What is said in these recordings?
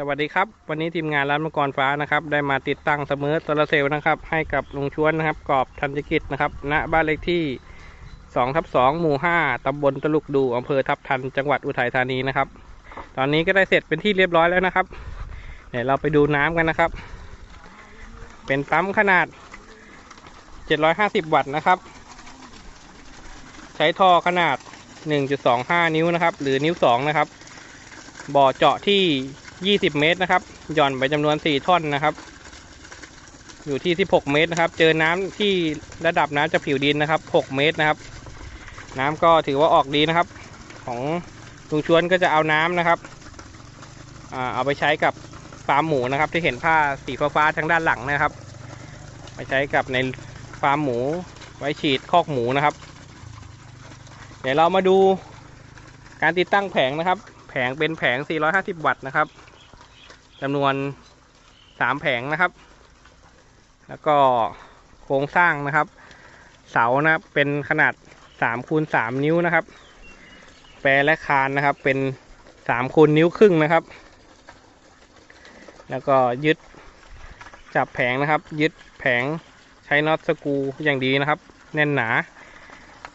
สวัสดีครับ วันนี้ทีมงานร้านมังกรฟ้านะครับ ได้มาติดตั้งเสมอโซลาร์เซลล์นะครับ ให้กับลุงชวนนะครับกอบธัญกิจนะครับณบ้านเลขที่2ทับ2หมู่ 5ตำบลตลุกดูอำเภอทับทันจังหวัดอุทัยธานีนะครับ ตอนนี้ก็ได้เสร็จเป็นที่เรียบร้อยแล้วนะครับเดี๋ยวเราไปดูน้ำกันนะครับ เป็นปั๊มขนาด 750 วัตต์นะครับ ใช้ท่อขนาด 1.25 นิ้วนะครับ หรือนิ้ว 2 นะครับ บ่อเจาะที่ 20เมตรนะครับ หย่อนไปจำนวน4ท่อนนะครับ อยู่ที่16เมตรนะครับ เจอน้ำที่ระดับน้ำจากผิวดินนะครับ6เมตรนะครับ น้ำก็ถือว่าออกดีนะครับ ของลุงชวนก็จะเอาน้ำนะครับเอาไปใช้กับฟาร์มหมูนะครับ ที่เห็นผ้าสีฟ้าๆทางด้านหลังนะครับ ไปใช้กับในฟาร์มหมู ไว้ฉีดคอกหมูนะครับ เดี๋ยวเรามาดูการติดตั้งแผงนะครับ งเป็นแผง 450 วัตต์นะครับจำนวน 3 แผงนะครับ แล้วก็โครงสร้างนะครับ เสานะครับเป็นขนาด3คูณ3นิ้วนะครับ แปรและคานนะครับ เป็น3คูณนิ้วครึ่งนะครับ แล้วก็ยึดจับแผงนะครับ ยึดแผงใช้น็อตสกูอย่างดีนะครับ แน่นหนา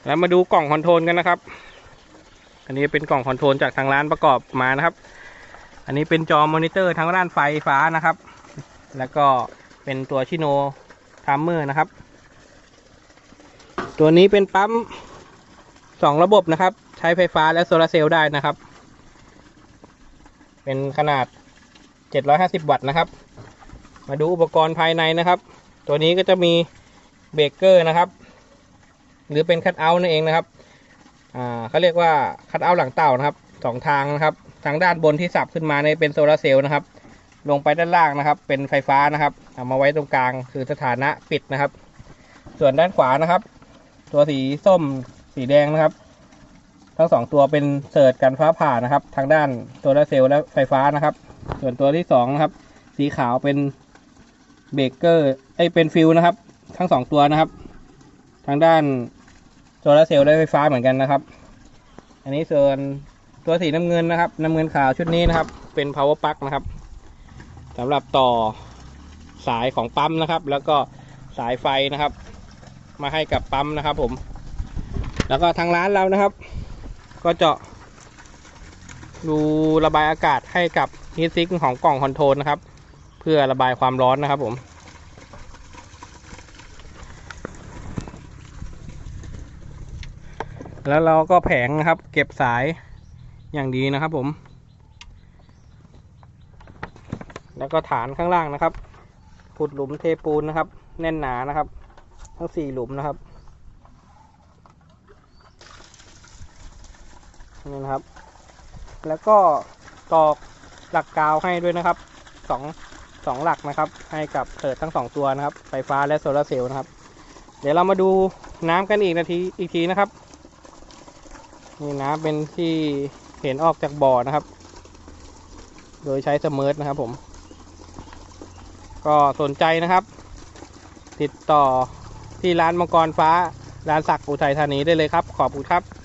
แล้วมาดูกล่องคอนโทรลกันนะครับ อันนี้เป็นกล่องคอนโทรลจากทางร้านประกอบมานะครับ อันนี้เป็นจอมอนิเตอร์ทั้งด้านไฟฟ้านะครับ แล้วก็เป็นตัวชิโนทามเมอร์นะครับ ตัวนี้เป็นปั๊มสองระบบนะครับ ใช้ไฟฟ้าและโซลาเซลล์ได้นะครับ เป็นขนาด 750 วัตต์นะครับ มาดูอุปกรณ์ภายในนะครับ ตัวนี้ก็จะมีเบรกเกอร์นะครับ หรือเป็นคัตเอาท์นั่นเองนะครับ อ่าเขาเรียกว่าคัตเอาหลังเต่านะครับสองทางนะครับ ทางด้านบนที่สับขึ้นมาเนี่ยเป็นโซลาเซลล์นะครับ ลงไปด้านล่างนะครับ เป็นไฟฟ้านะครับเอามาไว้ตรงกลางคือสถานะปิดนะครับ ส่วนด้านขวานะครับ ตัวสีส้มสีแดงนะครับ ทั้งสองตัวเป็นเสิร์ตกันฟ้าผ่านะครับ ทางด้านโซลาเซลล์และไฟฟ้านะครับ ส่วนตัวที่สองนะครับ สีขาวเป็นเบรกเกอร์ไอเป็นฟิวนะครับ ทั้งสองตัวนะครับ ทางด้าน โซลาเซลล์ได้ไฟฟ้าเหมือนกันนะครับ อันนี้ส่วนตัวสีน้ำเงินนะครับ น้ำเงินขาวชุดนี้นะครับ เป็น power plug นะครับสำหรับต่อสายของปั๊มนะครับ แล้วก็สายไฟนะครับ มาให้กับปั๊มนะครับ ผม แล้วก็ทางร้านเรานะครับ ก็เจาะรูระบายอากาศให้กับฮีทซิงค์ของกล่องคอนโทรลนะครับ เพื่อระบายความร้อนนะครับผม แล้วเราก็แผงนะครับ เก็บสายอย่างดีนะครับผม แล้วก็ฐานข้างล่างนะครับขุดหลุมเทปูนนะครับ แน่นหนานะครับ ทั้งสี่หลุมนะครับนี่นะครับ แล้วก็ตอกหลักกาวให้ด้วยนะครับสองสองหลักนะครับ ให้กับเสิร์ตทั้งสองตัวนะครับ ไฟฟ้าและโซลาเซลล์นะครับ เดี๋ยวเรามาดูน้ำกันอีกนาทีอีกทีนะครับ นี่น้ำเป็นที่เห็นออกจากบ่อนะครับ โดยใช้สมิร์ทนะครับผม ก็สนใจนะครับ ติดต่อที่ร้านมังกรฟ้าร้านสักอุทัยธานีได้เลยครับ ขอบคุณครับ